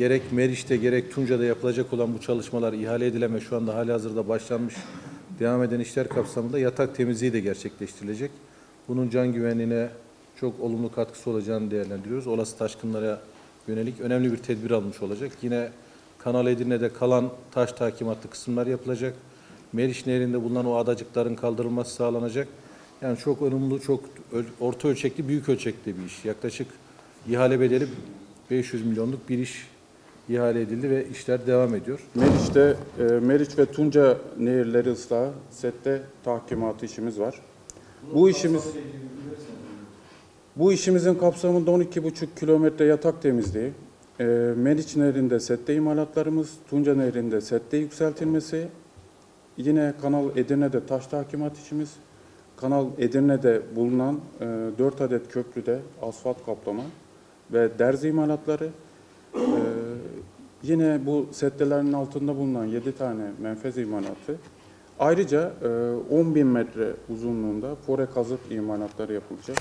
gerek Meriç'te gerek Tunca'da yapılacak olan bu çalışmalar ihale edilen ve şu anda hali hazırda başlanmış devam eden işler kapsamında yatak temizliği de gerçekleştirilecek. Bunun can güvenliğine çok olumlu katkısı olacağını değerlendiriyoruz. Olası taşkınlara yönelik önemli bir tedbir almış olacak. Yine Kanal Edirne'de kalan taş takimatlı kısımlar yapılacak. Meriç Nehri'nde bulunan o adacıkların kaldırılması sağlanacak. Yani çok önemli, çok orta ölçekli, büyük ölçekli bir iş. Yaklaşık ihale bedeli 500 milyonluk bir iş ihale edildi ve işler devam ediyor. Meriç'te, e, Meriç ve Tunca nehirleri ıslahı, sette tahkimatı işimiz var. Bu işimiz bu işimizin kapsamında 12,5 kilometre yatak temizliği, e, Meriç Nehri'nde sette imalatlarımız, Tunca Nehri'nde sette yükseltilmesi, yine Kanal Edirne'de taş tahkimat işimiz, Kanal Edirne'de bulunan e, 4 adet köprüde asfalt kaplama ve derz imalatları, e, yine bu settelerin altında bulunan 7 tane menfez imalatı, ayrıca e, 10 bin metre uzunluğunda fore kazık imalatları yapılacak.